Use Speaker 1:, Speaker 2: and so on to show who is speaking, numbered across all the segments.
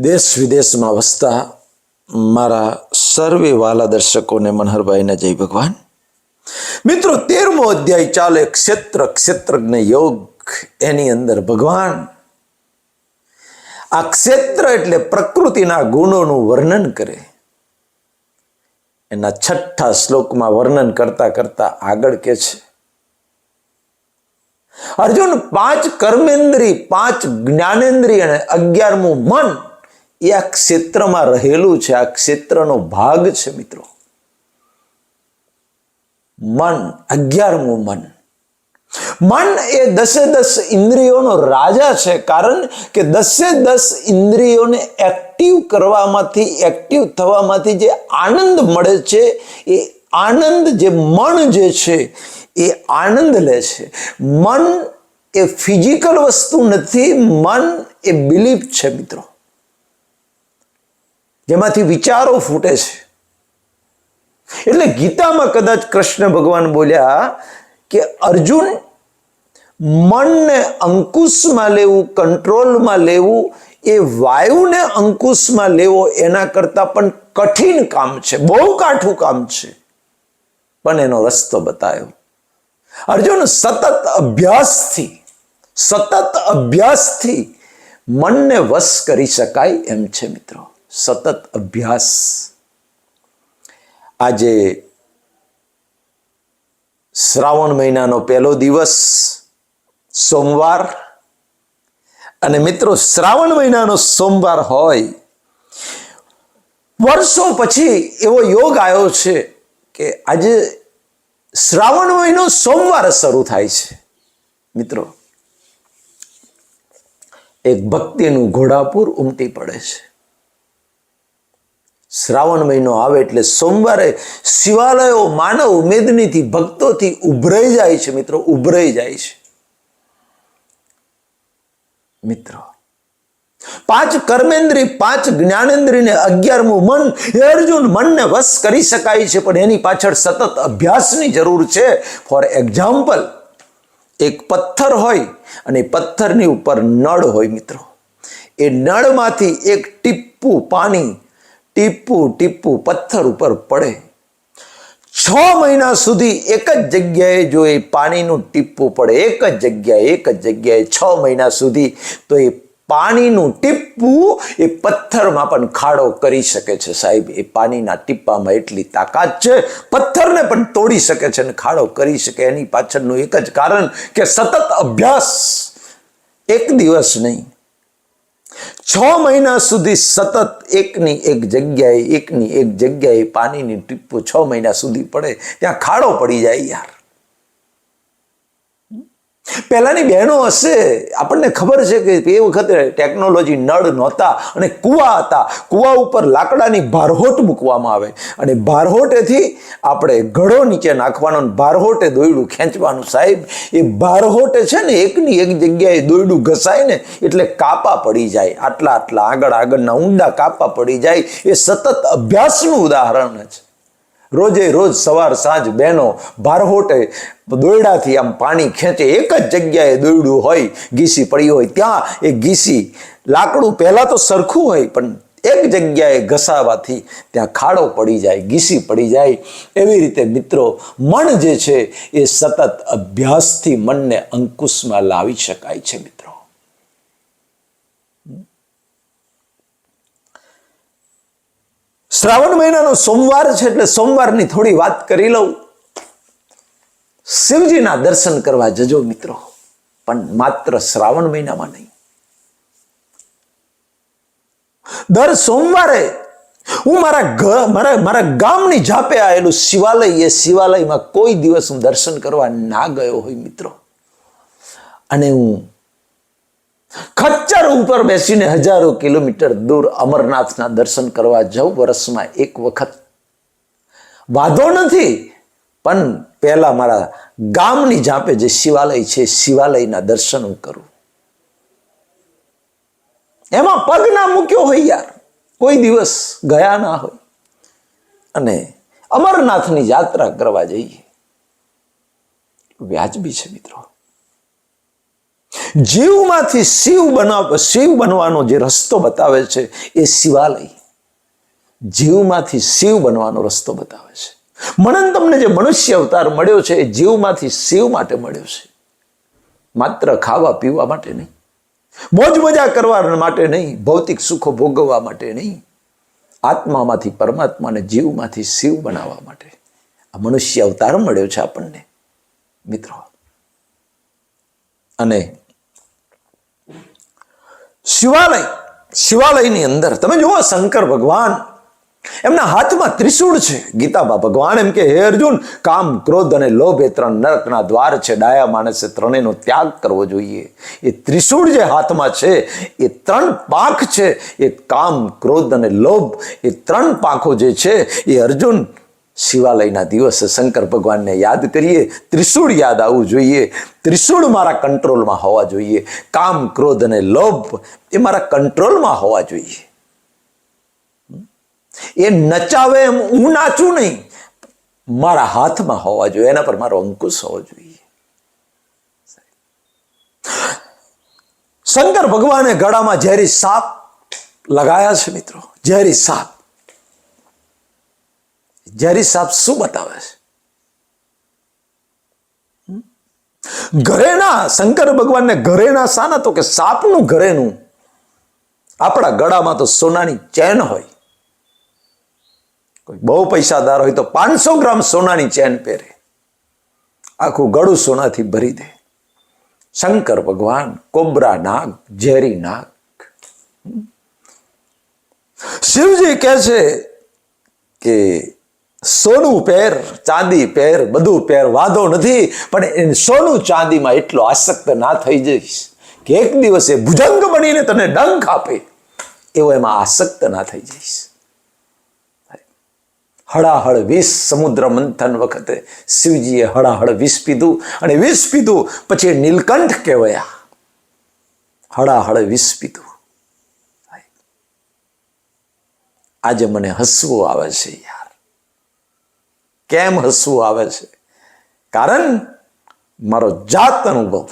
Speaker 1: દેશ વિદેશમાં વસતા મારા સર્વે વાલા દર્શકોને મનહરભાઈને જય ભગવાન. મિત્રો, તેરમો અધ્યાય ચાલે ક્ષેત્ર, ક્ષેત્રજ્ઞ યોગ, એની અંદર ભગવાન. આ ક્ષેત્ર એટલે પ્રકૃતિના ગુણોનું વર્ણન કરે. એના છઠ્ઠા શ્લોકમાં વર્ણન કરતા કરતા આગળ કે છે. અર્જુન પાંચ કર્મેન્દ્રી પાંચ જ્ઞાનેન્દ્રિય અને અગિયારમું મન એ આ ક્ષેત્રમાં રહેલું છે, આ ક્ષેત્રનો ભાગ છે મિત્રો. મન, અગિયારમું મન. મન એ દસે દસ ઇન્દ્રિયોનો રાજા છે, કારણ કે દસે દસ ઇન્દ્રિયોને એક્ટિવ કરવામાંથી એક્ટિવ થવામાંથી જે આનંદ મળે છે, એ આનંદ જે મન જે છે, એ આનંદ લે છે. મન એ ફિઝિકલ વસ્તુ નથી, મન એ બિલીફ છે મિત્રો. જેમાંથી વિચારો ફૂટે છે. એટલે ગીતામાં કદાચ કૃષ્ણ ભગવાન બોલ્યા કે અર્જુન, મનને અંકુશમાં લેવું, કંટ્રોલમાં લેવું, એ વાયુને અંકુશમાં લેવો એના કરતાં પણ કઠિન કામ છે. બહુ કાઠું કામ છે. પણ એનો રસ્તો બતાવ્યો અર્જુન સતત અભ્યાસથી સતત અભ્યાસથી મનને વશ કરી શકાય એમ છે મિત્રો. સતત અભ્યાસ. આજે શ્રાવણ મહિનાનો પહેલો દિવસ, સોમવાર. અને મિત્રો, શ્રાવણ મહિનાનો સોમવાર હોય, વર્ષો પછી એવો યોગ આવ્યો છે કે આજે શ્રાવણ મહિનો સોમવાર શરૂ થાય છે. મિત્રો, એક ભક્તિનું ઘોડાપુર ઉમટી પડે છે. શ્રાવણ મહિનો આવે એટલે સોમવારે શિવાલયો માનવ મેદનીથી ભક્તોથી ઉભરાઈ જાય છે મિત્રો, ઉભરાઈ જાય છે. મિત્રો, પાંચ કર્મેન્દ્રી, પાંચ જ્ઞાનેન્દ્રીને અગિયારમું મન અર્જુન મનને વશ કરી શકાય છે, પણ એની પાછળ સતત અભ્યાસની જરૂર છે. ફોર એક્ઝામ્પલ એક પથ્થર હોય અને પથ્થરની ઉપર નળ હોય મિત્રો. એ નળમાંથી એક ટીપું પાણી ટીપું ટીપું પથ્થર ઉપર પડે. છ મહિના સુધી એક જ જગ્યાએ જો એ પાણીનું ટીપું પડે, એક જ જગ્યાએ, એક જ જગ્યાએ છ મહિના સુધી, તો એ પાણીનું ટીપું એ પથ્થરમાં પણ ખાડો કરી શકે છે સાહેબ. એ પાણીના ટીપામાં એટલી તાકાત છે, પથ્થરને પણ તોડી શકે છે અને ખાડો કરી શકે. એની પાછળનું એક જ કારણ કે સતત અભ્યાસ એક દિવસ નહીં છ મહિના સુધી સતત એકની એક જગ્યાએ એકની એક જગ્યાએ પાણીની ટીપું છ મહિના સુધી પડે, ત્યાં ખાડો પડી જાય યાર. પહેલાની બહેનો હશે, આપણને ખબર છે કે એ વખતે ટેકનોલોજી નળ નહોતા અને કૂવા હતા. કૂવા ઉપર લાકડાની ભારહોટ મૂકવામાં આવે. અને ભારહોટેથી આપણે ઘડો નીચે નાખવાનો ભારહોટે દોયડું ખેંચવાનું. સાહેબ, એ ભારહોટે છે ને એકની એક જગ્યાએ દોયડું ઘસાય ને એટલે કાપા પડી જાય. આટલા આટલા આગળ આગળના ઊંડા કાપા પડી જાય. એ સતત અભ્યાસનું ઉદાહરણ છે રોજે રોજ સવાર, સાંજ બહેનો ભારહોટે દોરડાથી આમ પાણી ખેંચે. એક જ જગ્યાએ દોરડું હોય ગીસી પડી હોય, ત્યાં એ ગીસી લાકડું પહેલાં તો સરખું હોય, પણ એક જગ્યાએ ઘસાવાથી ત્યાં ખાડો પડી જાય ગીસી પડી જાય. એવી રીતે મિત્રો મન જે છે એ સતત અભ્યાસથી મનને અંકુશમાં લાવી શકાય છે મિત્રો. શ્રાવણ મહિનાનો સોમવાર છે એટલે સોમવારની થોડી વાત કરી લઉં. શિવજીના દર્શન કરવા જજો મિત્રો, પણ માત્ર શ્રાવણ મહિનામાં નહીં. દર સોમવારે હું મારા મારા ગામની જાપે આવેલું શિવાલય, એ શિવાલયમાં કોઈ દિવસ હું દર્શન કરવા ના ગયો હોય મિત્રો. અને હું ખચ્ચર ઉપર બેસીને હજારો કિલોમીટર દૂર અમરનાથના દર્શન કરવા જવું વર્ષમાં એક વખત. વાંધો નથી, પણ પહેલા મારા ગામની જાપે જે શિવાલય છે, શિવાલયના દર્શન હું કરું. એમાં પગ ના મૂક્યો હોય યાર, કોઈ દિવસ ગયા ના હોય. અને અમરનાથની યાત્રા કરવા જઈએ. વ્યાજબી છે મિત્રો. જીવમાંથી શિવ બનાવ, શિવ બનવાનો જે રસ્તો બતાવે છે એ શિવાલય. જીવમાંથી શિવ બનવાનો રસ્તો બતાવે છે. મનન તમને જે મનુષ્ય અવતાર મળ્યો છે એ જીવમાંથી શિવ માટે મળ્યો છે. માત્ર ખાવા પીવા માટે નહીં. મોજ મજા કરવા માટે નહીં, ભૌતિક સુખો ભોગવવા માટે નહીં. આત્મામાંથી પરમાત્માને જીવમાંથી શિવ બનાવવા માટે. આ મનુષ્ય અવતાર મળ્યો છે આપણને, મિત્રો. અને શિવાલય, શિવાલયની અંદર. તમે જુઓ, શંકર ભગવાન, એમના હાથમાં ત્રિશૂળ છે. ગીતામાં ભગવાન એમ કે, હે અર્જુન, કામ, ક્રોધ અને લોભ એ ત્રણ નરકના દ્વાર છે. ડાયા માણસે ત્રણેયનો ત્યાગ કરવો જોઈએ. એ ત્રિશૂળ જે હાથમાં છે, એ ત્રણ પાંખ છે. એ કામ, ક્રોધ અને લોભ એ ત્રણ પાંખો જે છે, એ અર્જુન શિવાલયના દિવસે શંકર ભગવાનને યાદ કરીએ, ત્રિશૂળ યાદ આવવું જોઈએ, ત્રિશૂળ મારા કંટ્રોલમાં હોવા જોઈએ, કામ, ક્રોધ અને લોભ એ મારા કંટ્રોલમાં હોવા જોઈએ. એ નચાવે એમ હું નાચું નહીં, મારા હાથમાં હોવા જોઈએ, એના પર મારો અંકુશ હોવો જોઈએ. શંકર ભગવાને ગળામાં ઝેરી સાપ લગાયા છે મિત્રો, ઝેરી સાપ. ઝેરી સાપ શું બતાવે છે? ઘરેણા, શંકર ભગવાનને ઘરેણા શાના તો કે સાપનું ઘરેણું. આપણા ગળામાં તો સોનાની ચેન હોય. કોઈ બહુ પૈસાદાર હોય તો પાંચસો ગ્રામ સોનાની ચેન પહેરે. આખું ગળું સોનાથી ભરી દે. શંકર ભગવાન, કોબરા નાગ, ઝેરી નાગ. શિવજી કહે છે કે સોનું પહેર, ચાંદી પહેર, બધું પહેર, વાંધો નથી, પણ સોનું ચાંદીમાં એટલો આસક્ત ના થઈ જઈશ કે એક દિવસે ભુજંગ બનીને તને ડંખ આપે, એવો એમાં આસક્ત ના થઈ જઈશ. હળાહળ વિષ સમુદ્ર મંથન વખતે શિવજીએ હળાહળ વિષ પીધું અને વિષ પીધું પછી નીલકંઠ કહેવાયા. હળાહળ વિષ પીધું. આજે મને હસવું આવે છે યાર. કેમ હસવું આવે છે? કારણ મારો જાત અનુભવ.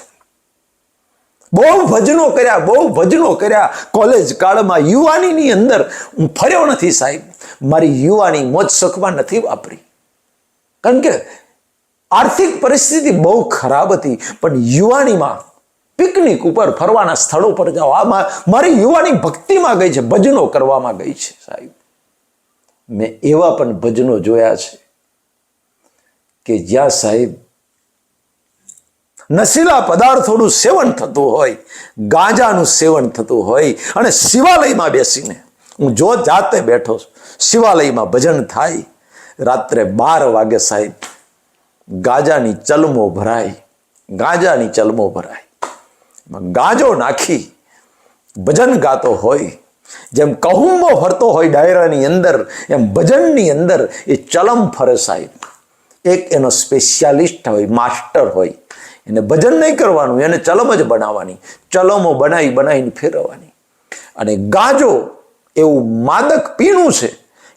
Speaker 1: બહુ ભજનો કર્યા, બહુ ભજનો કર્યા કોલેજ કાળમાં યુવાનીની અંદર હું ફર્યો નથી સાહેબ. મારી યુવાની મોજ શોખમાં નથી વાપરી. કારણ કે આર્થિક પરિસ્થિતિ બહુ ખરાબ હતી, પણ યુવાનીમાં પિકનિક ઉપર ફરવાના સ્થળો પર જાઓ. આ મારી યુવાની ભક્તિમાં ગઈ છે, ભજનો કરવામાં ગઈ છે સાહેબ. મેં એવા પણ ભજનો જોયા છે. કે જ્યાં સાહેબ નશીલા પદાર્થોનું સેવન થતું હોય, ગાંજાનું સેવન થતું હોય અને શિવાલયમાં બેસીને, હું જો જાતે બેઠો શિવાલયમાં ભજન થાય, રાત્રે બાર વાગે સાહેબ ગાજાની ચલમો ભરાય, ગાજાની ચલમો ભરાય. ગાંજો નાખી, ભજન ગાતો હોય, જેમ કહુંબો ફરતો હોય ડાયરાની અંદર, એમ ભજનની અંદર એ ચલમ ફરે સાહેબ. એક એનો સ્પેશિયાલિસ્ટ હોય માસ્ટર હોય. એને ભજન નહીં કરવાનું, એને ચલમ જ બનાવવાની. ચલમો બનાવી બનાવીને ફેરવવાની. અને ગાજો એવું માદક પીણું છે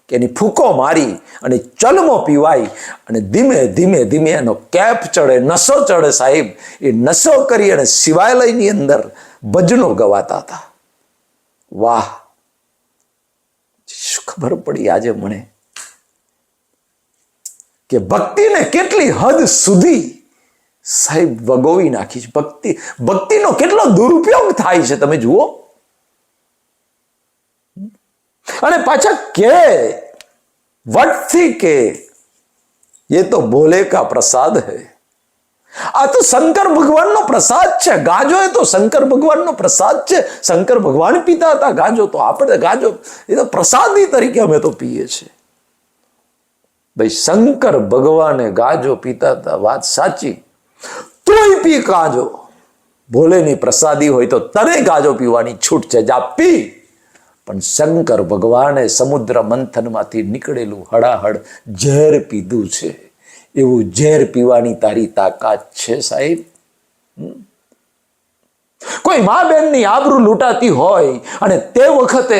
Speaker 1: કે એની ફૂકો મારી અને ચલમો પીવાય અને ધીમે ધીમે ધીમે એનો કેપ ચડે નશો ચડે સાહેબ. એ નશો કરી અને શિવાલયની અંદર ભજનો ગવાતા હતા. વાહ. ખબર પડી આજે મને? કે ભક્તિને કેટલી હદ સુધી સાહેબ વગોવી નાખી છે ભક્તિ ભક્તિનો કેટલો દુરુપયોગ થાય છે તમે જુઓ અને પાછા કે વટથી કે ये तो भोले का प्रसाद है આ તો શંકર ભગવાનનો પ્રસાદ છે ગાજો એ તો શંકર ભગવાનનો પ્રસાદ છે શંકર ભગવાન પીતા હતા ગાજો તો આપણે ગાજો એ તો પ્રસાદી તરીકે અમે તો પીએ છીએ ભાઈ, શંકર ભગવાને ગાજો પીતા હતા વાત સાચી. તોય પી ગાજો. ભોલેની પ્રસાદી હોય તો તને ગાજો પીવાની છૂટ છે, જા, પી. પણ શંકર ભગવાને સમુદ્ર મંથનમાંથી નીકળેલું હડાહડ ઝેર પીધું છે. એવું ઝેર પીવાની તારી તાકાત છે, સાહેબ. કોઈ મા બેનની આબરૂ લૂંટાતી હોય અને તે વખતે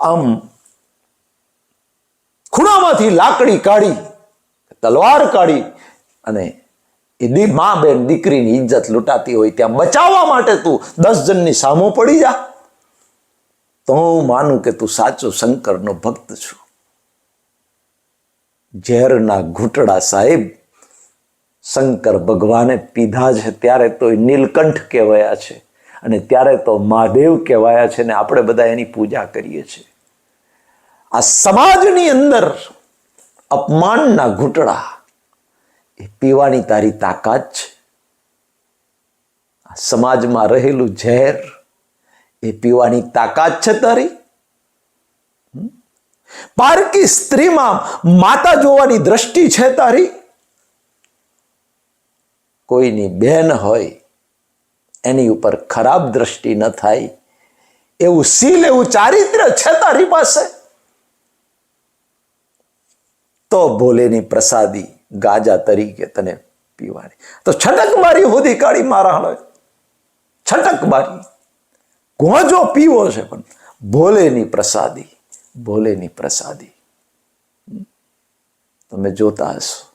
Speaker 1: આમ ખૂણામાંથી લાકડી કાઢી, તલવાર કાઢી અને એ મા બેન દીકરીની ઇજ્જત લૂંટાતી હોય ત્યાં બચાવવા માટે તું દસ જણની સામો પડી જા. તો હું માનું કે તું સાચો શંકરનો ભક્ત છું. ઝેરના ઘૂંટડા સાહેબ, શંકર ભગવાને પીધા છે, ત્યારે તો એ નીલકંઠ કહેવાયા છે અને ત્યારે તો મહાદેવ કહેવાયા છે ને આપણે બધા એની પૂજા કરીએ છીએ. આ સમાજની અંદર અપમાનના ઘૂંટડા એ પીવાની તારી તાકાત છે. સમાજમાં રહેલું ઝેર એ પીવાની તાકાત છે તારી? પારકી સ્ત્રીમાં માતા જોવાની દ્રષ્ટિ છે તારી. કોઈની બેન હોય, એની ઉપર ખરાબ દ્રષ્ટિ ન થાય. એવું શીલ, એવું ચારિત્ર છે તારી પાસે. તો ભોલેની પ્રસાદી ગાજા તરીકે તને પીવાની. તો છટક મારી હોદી કાઢી મારા હળવે છટક મારી. ગોજો પીવો છે પણ ભોલેની પ્રસાદી ભોલેની પ્રસાદી. તમે જોતા હશો.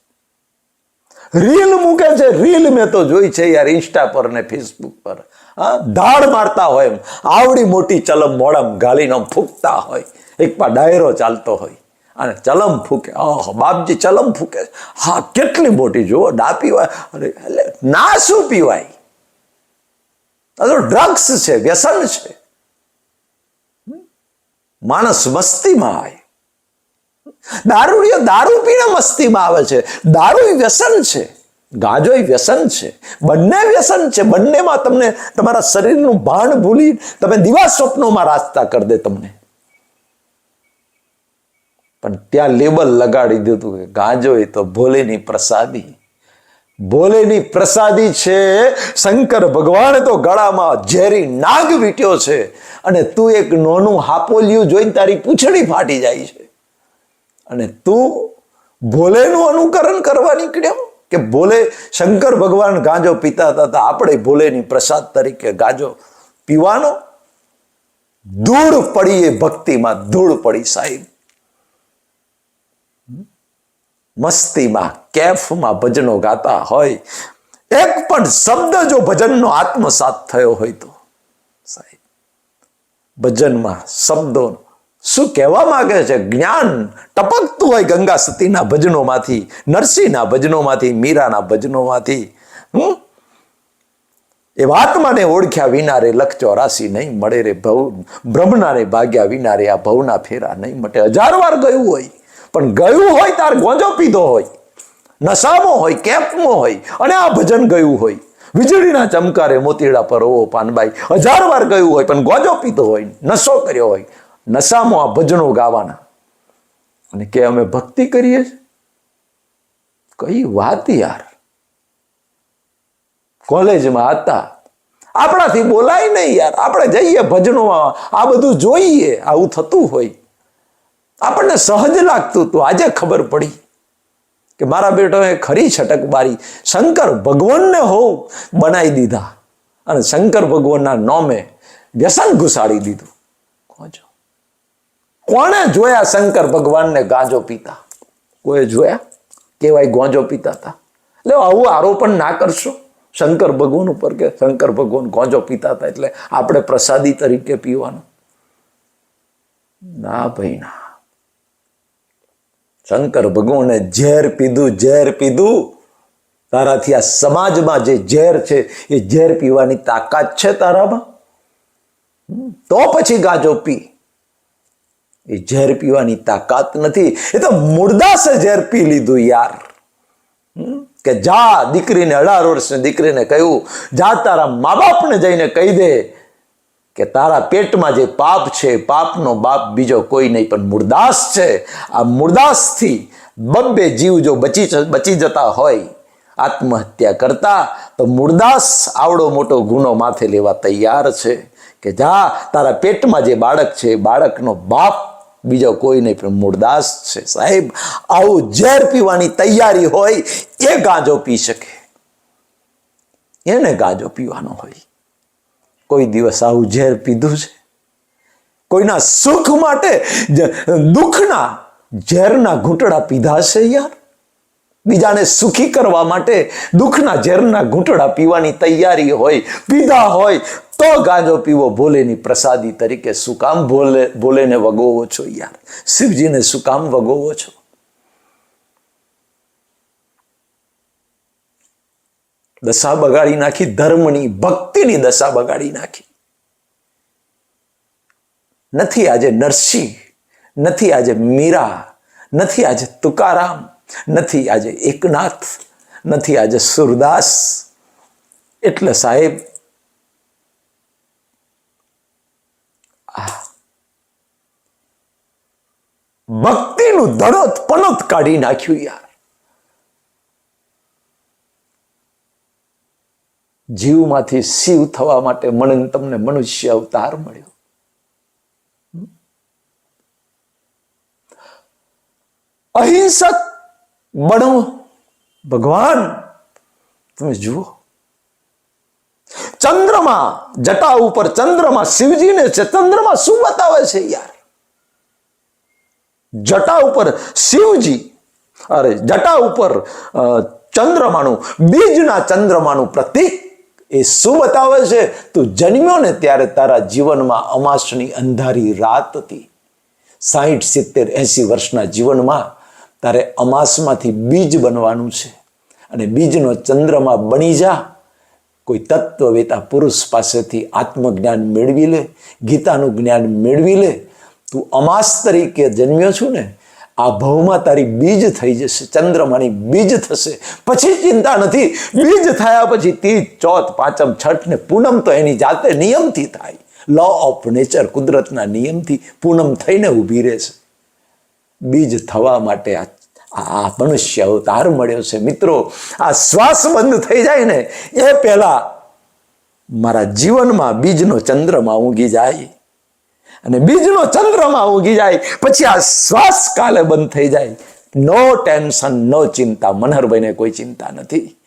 Speaker 1: રીલ મૂકે છે, રીલ મેં તો જોઈ છે યાર ઇન્સ્ટા પર ને ફેસબુક પર. હા દાળ મારતા હોય એમ. આવડી મોટી ચલમ મોડમ ગાલીનો ફૂંકતા હોય. એક પા ડાયરો ચાલતો હોય. અને ચલમ ફૂકે. ઓહ, બાપજી, ચલમ ફૂકે હા, કેટલી મોટી જુઓ, ના પીવાય. અરે એટલે ના શું પીવાય? આ ડ્રગ્સ છે, વ્યસન છે. માણસ મસ્તીમાં આવે. દારૂડીઓ દારૂ પીને મસ્તીમાં આવે છે. દારૂ વ્યસન છે. ગાંજો વ્યસન છે. બંને વ્યસન છે. બંનેમાં તમને તમારા શરીરનું ભાન ભૂલી તમે દિવા સ્વપ્નોમાં રાસ્તા કરી દે તમને. પણ ત્યાં લેબલ લગાડી દીધું કે ગાંજો એ તો ભોલેની પ્રસાદી. ભોલેની પ્રસાદી છે, શંકર ભગવાન તો ગળામાં ઝેરી નાગ વીટ્યો છે અને તું એક નોનું હાપોલિયું જોઈને તારી પૂંછડી ફાટી જાય છે. અને તું ભોલેનું અનુકરણ કરવા નીકળ્યો કે ભોલે શંકર ભગવાન ગાંજો પીતા હતા તો આપણે ભોલેની પ્રસાદ તરીકે ગાંજો પીવાનો? ધૂળ પડી એ ભક્તિમાં, ધૂળ પડી સાહેબ. મસ્તીમાં, કેફમાં ભજનો ગાતા હોય. એક પણ શબ્દ જો ભજનનો આત્મસાત થયો હોય તો, સાહેબ, ભજનમાં શબ્દો શું કહેવા માંગે છે? જ્ઞાન ટપકતું હોય ગંગા સતીના ભજનોમાંથી, નરસિંહના ભજનોમાંથી, મીરાના ભજનોમાંથી, હમ? એ વાતમાંને ઓળખ્યા વિના રે લખ ચોરાસી નહીં મળે રે ભવ, બ્રહ્મનાને ભાગ્યા વિના રે આ ભવના ફેરા નહીં મટે. હજાર વાર ગયું હોય. પણ ગયું હોય તાર ગોંજો પીધો હોય, નશામાં હોય કેમ્પમાં હોય, અને આ ભજન ગયું હોય. વીજળીના ચમકારે મોતીડા પર, ઓ પાનબાઈ, હજાર વાર ગયું હોય, પણ ગોજો પીતો હોય, નશો કર્યો હોય. નશામાં આ ભજનો ગાવાના. અને કે અમે ભક્તિ કરીએ કઈ વાત યાર. કોલેજમાં હતા. આપણાથી બોલાય નહીં યાર. આપણે જઈએ ભજનોમાં. આ બધું જોઈએ. આવું થતું હોય. આપણને સહજ લાગતું હતું. આજે ખબર પડી કે મારા બેટોએ ખરી છટક બારી શંકર ભગવાનને હોવ બનાવી દીધા અને શંકર ભગવાનના નોમે વ્યસન ઘુસાડી દીધું. કોણે જોયા શંકર ભગવાનને ગાંજો પીતા? કોઈ જોયા? કેવાય ગોંજો પીતા હતા એટલે આવું આરોપણ ના કરશો? શંકર ભગવાન ઉપર કે શંકર ભગવાન ગોંજો પીતા હતા એટલે આપણે પ્રસાદી તરીકે પીવાનું? ના ભાઈ, ના. શંકર ભગવાને ઝેર પીધું ઝેર પીધું. તારાથી આ સમાજમાં જે ઝેર છે, એ ઝેર પીવાની તાકાત છે તારામાં? તો પછી ગાજો પી. એ ઝેર પીવાની તાકાત નથી. એ તો મુર્દાસે ઝેર પી લીધું યાર. કે જા દીકરીને અઢાર વર્ષની દીકરીને કહ્યું, જા તારા મા બાપને જઈને કહી દે કે તારા પેટમાં જે પાપ છે, પાપનો બાપ બીજો કોઈ નહીં, પણ મુરદાસ છે. આ મુરદાસથી બબ્બે જીવ જો બચી બચી જતા હોય, આત્મહત્યા કરતા, તો મુરદાસ આવડો મોટો ગુનો માથે લેવા તૈયાર છે કે જા, તારા પેટમાં જે બાળક છે, બાળકનો બાપ બીજો કોઈ નહીં, પણ મુરદાસ છે. સાહેબ, આવું ઝેર પીવાની તૈયારી હોય, એ ગાંજો પી શકે. એને ગાંજો પીવાનો હોય. કોઈ દિવસ આવું ઝેર પીધું છે? કોઈના સુખ માટે દુઃખના ઝેરના ઘૂંટડા પીધા છે યાર? બીજાને સુખી કરવા માટે દુઃખના ઝેરના ઘૂંટડા પીવાની તૈયારી હોય, પીધા હોય, તો ગાંજો પીવો, ભોલેની પ્રસાદી તરીકે શું કામ ભોલે ભોલેને વગોવો છો યાર? શિવજીને શું કામ વગોવો છો? દશા બગાડી નાખી, ધર્મની ભક્તિની દશા બગાડી નાખી. નથી આજે નરસિંહ, નથી આજે મીરા, નથી આજે તુકારામ, નથી આજે એકનાથ, નથી આજે સુરદાસ. એટલે સાહેબ ભક્તિનું ધડોત પનોત કાઢી નાખ્યું યાર. જીવમાંથી શિવ થવા માટે મને તમને મનુષ્ય અવતાર મળ્યો. અહિંસક બનો ભગવાન, તમે જુઓ. ચંદ્રમા જટા ઉપર ચંદ્રમા શિવજીને છે, ચંદ્રમા શું બતાવે છે યાર? જટા ઉપર શિવજી, અરે જટા ઉપર ચંદ્રમાનું, બીજના ચંદ્રમાનું પ્રતીક એ શું બતાવે છે? તું જન્મ્યો ને ત્યારે તારા જીવનમાં અમાસની અંધારી રાત હતી. સાહીઠ, સિત્તેર, એંસી વર્ષના જીવનમાં તારે અમાસમાંથી બીજ બનવાનું છે. અને બીજનો ચંદ્રમાં બની જા. કોઈ તત્વવેતા પુરુષ પાસેથી આત્મજ્ઞાન મેળવી લે, ગીતાનું જ્ઞાન મેળવી લે. તું અમાસ તરીકે જન્મ્યો છું ને આ ભવમાં તારી બીજ થઈ જશે, ચંદ્રમાની બીજ થશે. પછી ચિંતા નથી. બીજ થયા પછી તીજ ચોથ, પાંચમ છઠ ને પૂનમ તો એની જાતે નિયમથી થાય. લો ઓફ નેચર કુદરતના નિયમથી પૂનમ થઈને ઊભી રહેશે. બીજ થવા માટે આ આ મનુષ્ય અવતાર મળ્યો છે. મિત્રો, આ શ્વાસ બંધ થઈ જાય ને, એ પહેલા મારા જીવનમાં બીજનો ચંદ્રમાં ઊંઘી જાય. અને બીજનો ચંદ્રમાં ઉગી જાય, પછી આ શ્વાસ કાલે બંધ થઈ જાય. નો ટેન્શન, નો ચિંતા, મનહરભાઈને કોઈ ચિંતા નથી.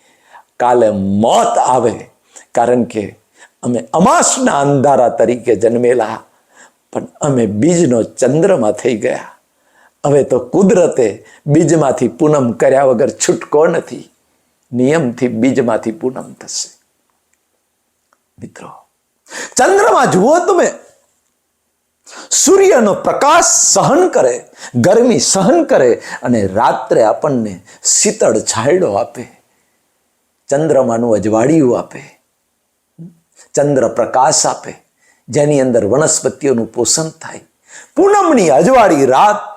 Speaker 1: કાલે મોત આવે, કારણ કે અમે અમાસના અંધારા તરીકે જન્મેલા, પણ અમે બીજનો ચંદ્રમાં થઈ ગયા. હવે તો કુદરતે બીજમાંથી પૂનમ કર્યા વગર છૂટકો નથી. નિયમથી બીજમાંથી પૂનમ થશે. મિત્રો, ચંદ્રમાં જુઓ તમે સૂર્યનો પ્રકાશ સહન કરે, ગરમી સહન કરે અને રાત્રે આપણને શીતળ છાયડો આપે, ચંદ્રમાનું અજવાળિયું આપે, ચંદ્ર પ્રકાશ આપે, જેની અંદર વનસ્પતિઓનું પોષણ થાય. પૂનમની અજવાળી રાત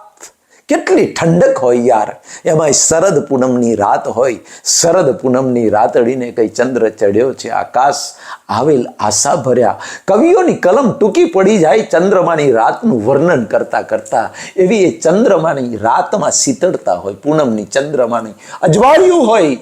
Speaker 1: કેટલી ઠંડક હોય યાર? એમાં શરદ પૂનમની રાત હોય. શરદ પૂનમની રાતડીને કઈ ચંદ્ર ચડ્યો છે, આકાશ આવેલ આશા ભર્યા. કવિઓની કલમ ટૂંકી પડી જાય ચંદ્રમાની રાતનું વર્ણન કરતા કરતા. એવી એ ચંદ્રમાની રાતમાં શીતળતા હોય, પૂનમની ચંદ્રમાની અજવાળિયું હોય.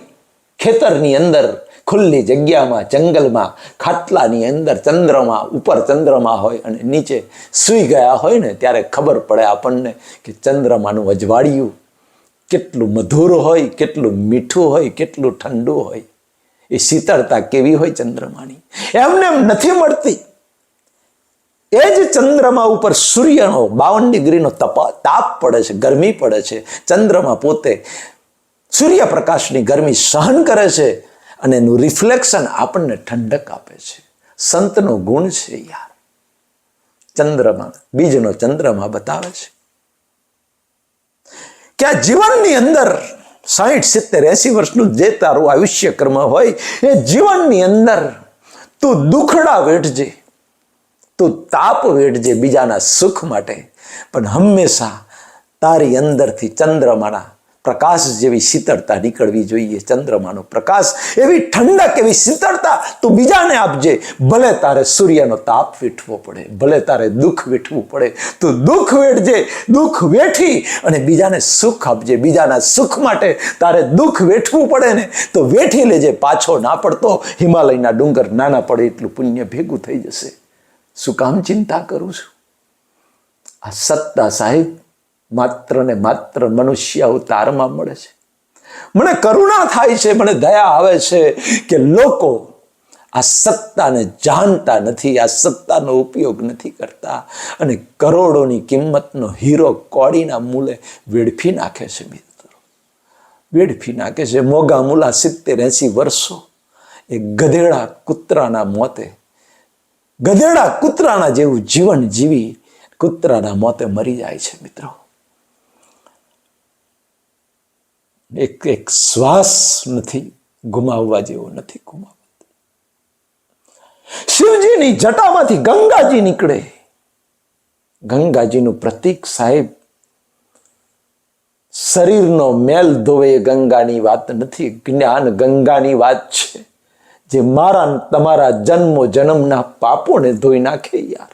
Speaker 1: ખેતરની અંદર, ખુલ્લી જગ્યામાં, જંગલમાં, ખાટલાની અંદર, ચંદ્રમાં, ઉપર ચંદ્રમાં હોય અને નીચે સૂઈ ગયા હોય ને, ત્યારે ખબર પડે આપણને કે ચંદ્રમાનું અજવાળિયું કેટલું મધુર હોય, કેટલું મીઠું હોય, કેટલું ઠંડુ હોય. એ શીતળતા કેવી હોય ચંદ્રમાની? એમને એમ નથી મળતી. એ જ ચંદ્રમા ઉપર સૂર્યનો બાવન ડિગ્રીનો તપા તાપ પડે છે, ગરમી પડે છે. ચંદ્રમા પોતે સૂર્યપ્રકાશની ગરમી સહન કરે છે અને એનું રિફ્લેક્શન આપણને ઠંડક આપે છે. સંતનો ગુણ છે યાર. ચંદ્રમાં, બીજનો ચંદ્રમાં બતાવે છે. કે આ જીવનની અંદર સાહીઠ, સિત્તેર, એસી વર્ષનું જે તારું આયુષ્ય કર્મ હોય, એ જીવનની અંદર તું દુખડા વેઠજે. તું તાપ વેઠજે બીજાના સુખ માટે. પણ હંમેશા તારી અંદરથી ચંદ્રમાના પ્રકાશ જેવી શીતળતા નીકળવી જોઈએ, ચંદ્રમાનો પ્રકાશ એવી ઠંડક એવી શીતળતા, તું બીજાને આપજે. ભલે તારે સૂર્યનો તાપ વેઠવો પડે, ભલે તારે દુઃખ વેઠવું પડે, તું દુઃખ વેઠજે, દુઃખ વેઠી અને બીજાને સુખ આપજે. બીજાના સુખ માટે તારે દુઃખ વેઠવું પડે ને, તો વેઠી લેજે, પાછો ના પડતો. હિમાલયના ડુંગર નાના પડે એટલું પુણ્ય ભેગું થઈ જશે. શું કામ ચિંતા કરું છું? આ સત્તા સાહેબ માત્ર ને માત્ર મનુષ્ય અવતારમાં મળે છે. મને કરુણા થાય છે, મને દયા આવે છે કે લોકો આ સત્તાને જાણતા નથી, આ સત્તાનો ઉપયોગ નથી કરતા અને કરોડોની કિંમતનો હીરો કોડીના મૂલે વેડફી નાખે છે મિત્રો. વેડફી નાખે છે. મોગા મુલા સિત્તેર એંસી વર્ષો એ ગધેડા કૂતરાના મોતે, ગધેડા કૂતરાના જેવું જીવન જીવી કૂતરાના મોતે મરી જાય છે મિત્રો. એક એક શ્વાસ નથી ગુમાવવા જેવો નથી ગુમાવવા. શિવજીની જટામાંથી ગંગાજી નીકળે. ગંગાજીનું પ્રતીક સાહેબ, શરીરનો મેલ ધોવે ગંગાની વાત નથી, જ્ઞાન ગંગાની વાત છે, જે મારા તમારા જન્મો જન્મના પાપોને ધોઈ નાખે યાર.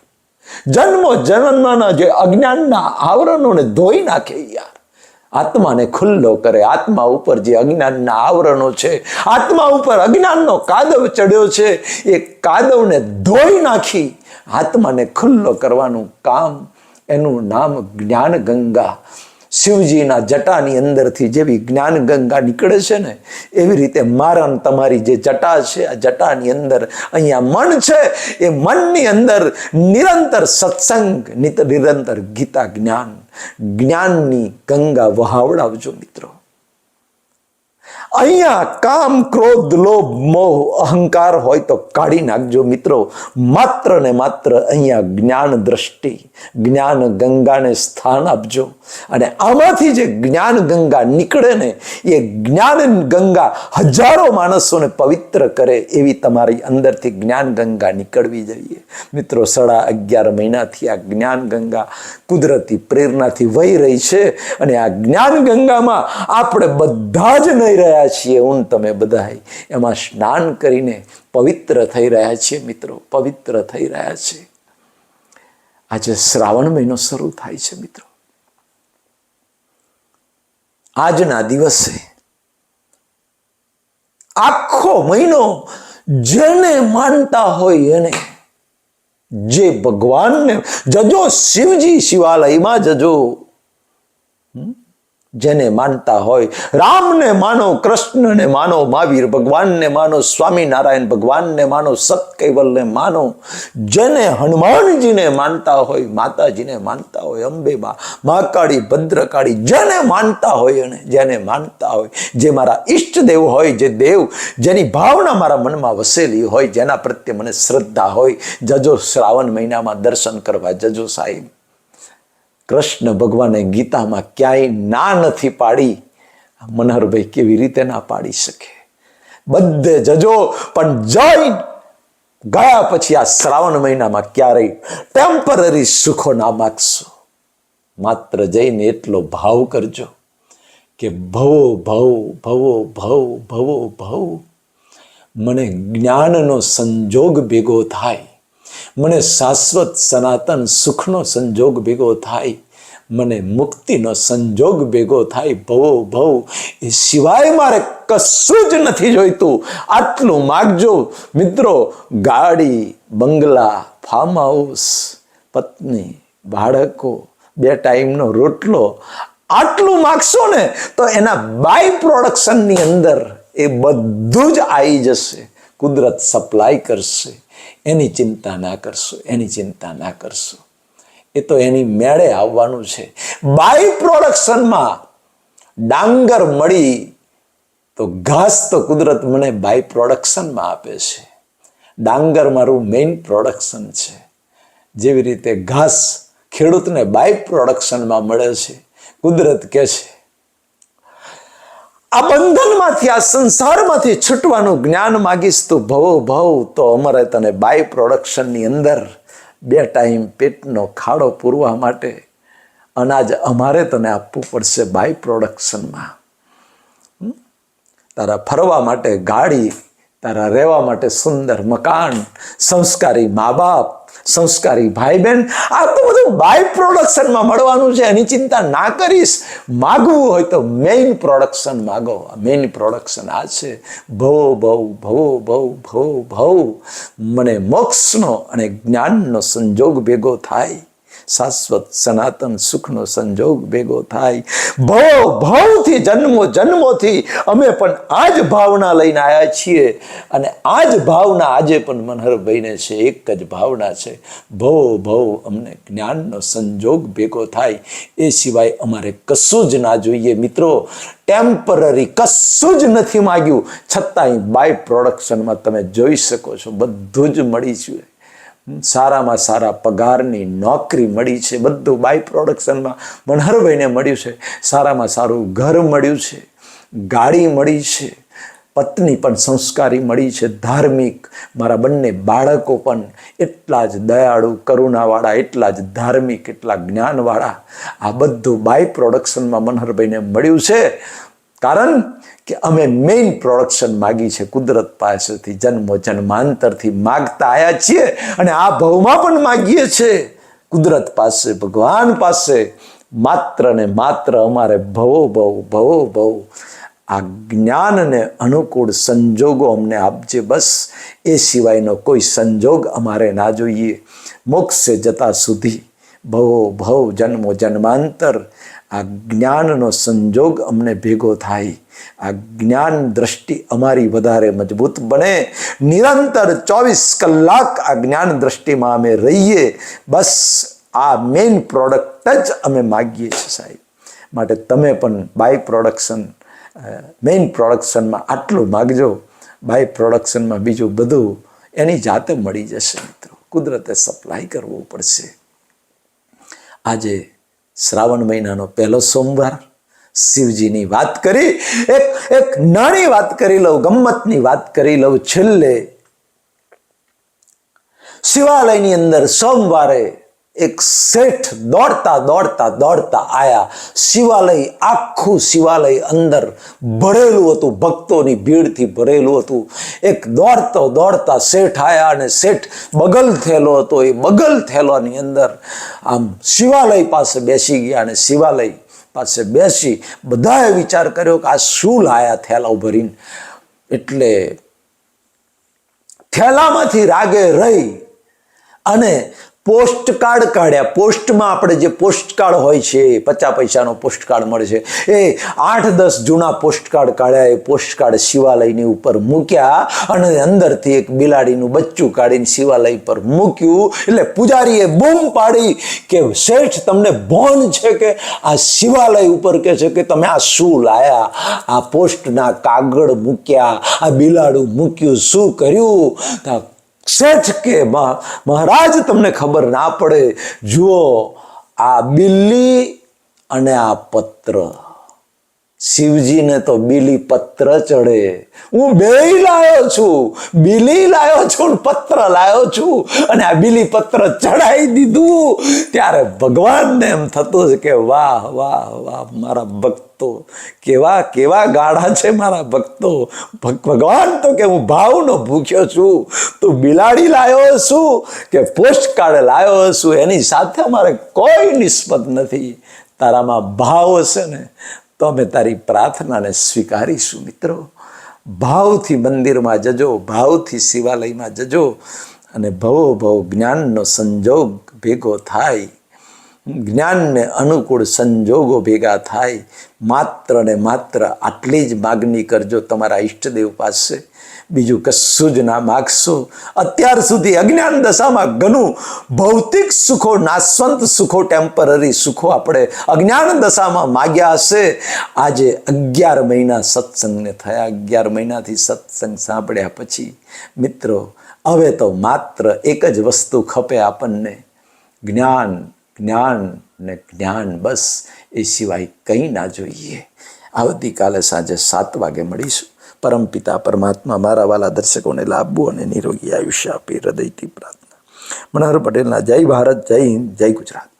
Speaker 1: જન્મો જન્મના જે અજ્ઞાનના આવરણોને ધોઈ નાખે યાર. આત્માને ખુલ્લો કરે. આત્મા ઉપર જે અજ્ઞાનના આવરણો છે, આત્મા ઉપર અજ્ઞાનનો કાદવ ચડ્યો છે, એ કાદવને ધોઈ નાખી આત્માને ખુલ્લો કરવાનું કામ એનું નામ જ્ઞાન ગંગા શિવજીના જટાની અંદરથી જેવી જ્ઞાન ગંગા નીકળે છે ને, એવી રીતે મારા તમારી જે જટા છે, આ જટાની અંદર અહીંયા મન છે, એ મનની અંદર નિરંતર સત્સંગ, નિત- નિરંતર ગીતા જ્ઞાન, જ્ઞાનની ગંગા વહાવડાવજો મિત્રો. અહીંયા કામ, ક્રોધ, લોભ, મોહ, અહંકાર હોય તો કાઢી નાખજો મિત્રો. માત્ર ને માત્ર અહીંયા જ્ઞાન દ્રષ્ટિ, જ્ઞાન ગંગાને સ્થાન આપજો. અને આમાંથી જે જ્ઞાન ગંગા નીકળે ને, એ જ્ઞાન ગંગા હજારો માણસોને પવિત્ર કરે એવી તમારી અંદરથી જ્ઞાન ગંગા નીકળવી જોઈએ. મિત્રો, સાડા અગિયાર મહિનાથી આ જ્ઞાન ગંગા કુદરતી પ્રેરણાથી વહી રહી છે. અને આ જ્ઞાન ગંગામાં આપણે બધા જ નહીં રહ્યા. છીએ ઊન તમે બધા એમાં સ્નાન કરીને પવિત્ર થઈ રહ્યા છીએ મિત્રો, પવિત્ર થઈ રહ્યા છે આજે શ્રાવણ મહિનો શરૂ થાય છે મિત્રો. આજના દિવસે આખો મહિનો જેને માનતા હોય એને જે ભગવાનને, જજો શિવજી શિવાલયમાં જજો. હમ? જેને માનતા હોય, રામને માનો, કૃષ્ણને માનો, મહાવીર ભગવાનને માનો, સ્વામિનારાયણ ભગવાનને માનો સત કૈવલને માનો, જેને હનુમાનજીને માનતા હોય, માતાજીને માનતા હોય અંબેબા મહાકાળી, ભદ્રકાળી, જેને માનતા હોય અને જેને માનતા હોય, જે મારા ઈષ્ટદેવ હોય, જે દેવ જેની ભાવના મારા મનમાં વસેલી હોય, જેના પ્રત્યે મને શ્રદ્ધા હોય, જજો શ્રાવણ મહિનામાં દર્શન કરવા જજો સાહેબ. કૃષ્ણ ભગવાને ગીતામાં ક્યાંય ના નથી પાડી. મનહરભાઈ કેવી રીતે ના પાડી શકે? બધે જજો, પણ જઈ ગયા પછી આ શ્રાવણ મહિનામાં ક્યારેય ટેમ્પરરી સુખો ના માગશો. માત્ર જઈને એટલો ભાવ કરજો કે ભવો, ભવ ભવો ભવ ભવો, ભવ. મને જ્ઞાનનો સંજોગ ભેગો થાય. મને શાશ્વત સનાતન સુખનો સંજોગ ભેગો થાય, મને મુક્તિનો સંજોગ ભેગો થાય. ભવો, ભવ, એ સિવાય મારે કશું જ નથી જોઈતું. આટલું માગજો મિત્રો, ગાડી, બંગલા ફાર્મ હાઉસ પત્ની, બાળકો, બે ટાઈમનો રોટલો, આટલું માગશો ને તો એના બાય પ્રોડક્શનની અંદર એ બધું જ આવી જશે. કુદરત સપ્લાય કરશે. એની ચિંતા ના કરશો, એની ચિંતા ના કરશો. એ તો એની મેળે આવવાનું છે. બાય પ્રોડક્શનમાં ડાંગર મળી તો ઘાસ તો કુદરત મને બાય પ્રોડક્શનમાં આપે છે. ડાંગર મારું મેઇન પ્રોડક્શન છે. જેવી રીતે ઘાસ ખેડૂતને બાય પ્રોડક્શનમાં મળે છે. કુદરત કહે છે આ બંધનમાંથી, આ સંસારમાંથી છૂટવાનું જ્ઞાન માગીશ તું. ભવો, ભવ, તો અમારે તને બાય પ્રોડક્શનની અંદર બે ટાઈમ પેટનો ખાડો પૂરવા માટે અનાજ અમારે તને આપવું પડશે બાય પ્રોડક્શનમાં. તારા ફરવા માટે ગાડી, તારા રહેવા માટે સુંદર મકાન, સંસ્કારી મા બાપ સંસ્કારી ભાઈ બહેન આ તો બધું બાય પ્રોડક્શનમાં મળવાનું છે. એની ચિંતા ના કરીશ. માગવું હોય તો મેઇન પ્રોડક્શન માગો. મેઇન પ્રોડક્શન આ છે. ભવો ભવ ભવો ભવ ભવો ભવ મને મોક્ષનો અને જ્ઞાનનો સંજોગ ભેગો થાય. શાશ્વત, સનાતન સુખનો સંજોગ ભેગો થાય. ભવ, ભાવથી જન્મો, જન્મોથી અમે પણ આ જ ભાવના લઈને આવ્યા છીએ. અને આ જ ભાવના આજે પણ મનહરભાઈને છે, એક જ ભાવના છે. ભવ ભવ, અમને જ્ઞાનનો સંજોગ ભેગો થાય. એ સિવાય અમારે કશું જ ના જોઈએ મિત્રો. ટેમ્પરરી કશું જ નથી માગ્યું. છતાંય બાય પ્રોડક્શનમાં તમે જોઈ શકો છો, બધું જ મળી છે. સારામાં સારા પગારની નોકરી મળી છે, બધું બાય પ્રોડક્શનમાં મનહરભાઈને મળ્યું છે, સારામાં સારું ઘર મળ્યું છે, ગાડી મળી છે, પત્ની પણ સંસ્કારી મળી છે, ધાર્મિક. મારા બંને બાળકો પણ એટલા જ દયાળુ, કરુણાવાળા, એટલા જ ધાર્મિક, એટલા જ્ઞાનવાળા. આ બધું બાય પ્રોડક્શનમાં મનહરભાઈને મળ્યું છે. કારણ કે અમે મેઇન પ્રોડક્શન માગી છે, કુદરત પાસેથી જન્મો જન્માંતરથી માગતા આવ્યા છીએ અને આ ભવમાં પણ માગીએ છીએ. કુદરત પાસે, ભગવાન પાસે, માત્ર ને માત્ર અમારે ભવો, ભવ ભવો, ભવ. આ જ્ઞાનને અનુકૂળ સંજોગો અમને આપજે બસ. એ સિવાયનો કોઈ સંજોગ અમારે ના જોઈએ. મોક્ષે જતા સુધી ભવો, ભવ જન્મો જન્માંતર આ જ્ઞાનનો સંજોગ અમને ભેગો થાય. આ જ્ઞાન દ્રષ્ટિ અમારી વધારે મજબૂત બને. નિરંતર ચોવીસ કલાક આ જ્ઞાન દ્રષ્ટિમાં અમે રહીએ. બસ આ મેઇન પ્રોડક્ટ જ અમે માગીએ છીએ સાહેબ. માટે તમે પણ બાય પ્રોડક્શન મેઇન પ્રોડક્શનમાં આટલું માગજો. બાય પ્રોડક્શનમાં બીજું બધું એની જાતે મળી જશે મિત્રો. કુદરતે સપ્લાય કરવું પડશે. આજે શ્રાવણ મહિનાનો પહેલો સોમવાર. શિવજીની વાત કરી, એક એક નાની વાત કરી લઉં, ગમ્મતની વાત કરી લઉં છેલ્લે. શિવાલયની અંદર સોમવારે એક શેઠ દોડતા દોડતા દોડતા આયા. શિવાલય, આખું શિવાલય અંદર ભરેલું હતું, ભક્તોની ભીડથી ભરેલું હતું. એક દોડતો, દોડતા શેઠ આયા અને શેઠ બગલ થયેલો હતો. એ બગલ થયેલોની અંદર આમ શિવાલય પાસે બેસી ગયા અને શિવાલય પાસે બેસી બધાએ વિચાર કર્યો કે આ શું લાયા થેલા ભરીને. એટલે થેલામાંથી રાગે રહી અને પોસ્ટ કાર્ડ કાઢ્યા. પોસ્ટમાં આપણે જે પોસ્ટ કાર્ડ હોય છે, પચાસ પૈસાનો પોસ્ટ કાર્ડ મળે છે. એ આઠ દસ જૂના પોસ્ટ કાર્ડ કાઢ્યા, એ પોસ્ટ કાર્ડ શિવાલયની ઉપર મૂક્યા અને અંદરથી એક બિલાડીનું બચ્ચું કાઢીને શિવાલય પર મૂક્યું. એટલે પૂજારીએ બૂમ પાડી કે શેઠ, તમને ભોન છે કે આ શિવાલય ઉપર કે છે કે તમે આ શું લાયા? આ પોસ્ટના કાગળ મૂક્યા, આ બિલાડું મૂક્યું. શું કર્યું? શેઠ કે મહારાજ તમને ખબર ના પડે જુઓ આ બિલ્લી અને આ પત્ર. શિવજીને તો બીલી પત્ર ચડે. હું બે લાયો છું, બીલી લાયો છું પત્ર લાયો છું. અને આ બીલી પત્ર ચડાવી દીધું. ત્યારે ભગવાનને એમ થતું છે કે વાહ વાહ વાહ, મારા ભક્તો, કેવા કેવા ગાળા છે મારા ભક્તો. ભગવાન તો કે હું ભાવનો ભૂખ્યો છું. તું બિલાડી લાયો છું કે પોસ્ટ કાર્ડ લાયો છું. એની સાથે મારે કોઈ નિસ્બત નથી. તારામાં ભાવ હશે ને તો અમે તારી પ્રાર્થનાને સ્વીકારીશું મિત્રો. ભાવથી મંદિરમાં જજો, ભાવથી શિવાલયમાં જજો અને ભવો ભવ જ્ઞાનનો સંજોગ ભેગો થાય. જ્ઞાનને અનુકૂળ સંજોગો ભેગા થાય. માત્ર ને માત્ર આટલી જ માગણી કરજો તમારા ઈષ્ટદેવ પાસે. બીજું કશું જ ના માગશો. અત્યાર સુધી અજ્ઞાન દશામાં ઘણું ભૌતિક સુખો, નાશવંત સુખો ટેમ્પરરી સુખો આપણે અજ્ઞાન દશામાં માગ્યા હશે. આજે અગિયાર મહિના સત્સંગને થયા. અગિયાર મહિનાથી સત્સંગ સાંભળ્યા પછી, મિત્રો, હવે તો માત્ર એક જ વસ્તુ ખપે આપણને. જ્ઞાન જ્ઞાન ને જ્ઞાન બસ. એ સિવાય કંઈ ના જોઈએ. આવતીકાલે સાંજે સાત વાગે મળીશું. પરમપિતા પરમાત્મા મારા વાલા દર્શકોને લાભવું અને નિરોગી આયુષ્ય આપી હૃદયથી પ્રાર્થના. મનોહર પટેલના જય ભારત, જય હિન્દ, જય ગુજરાત.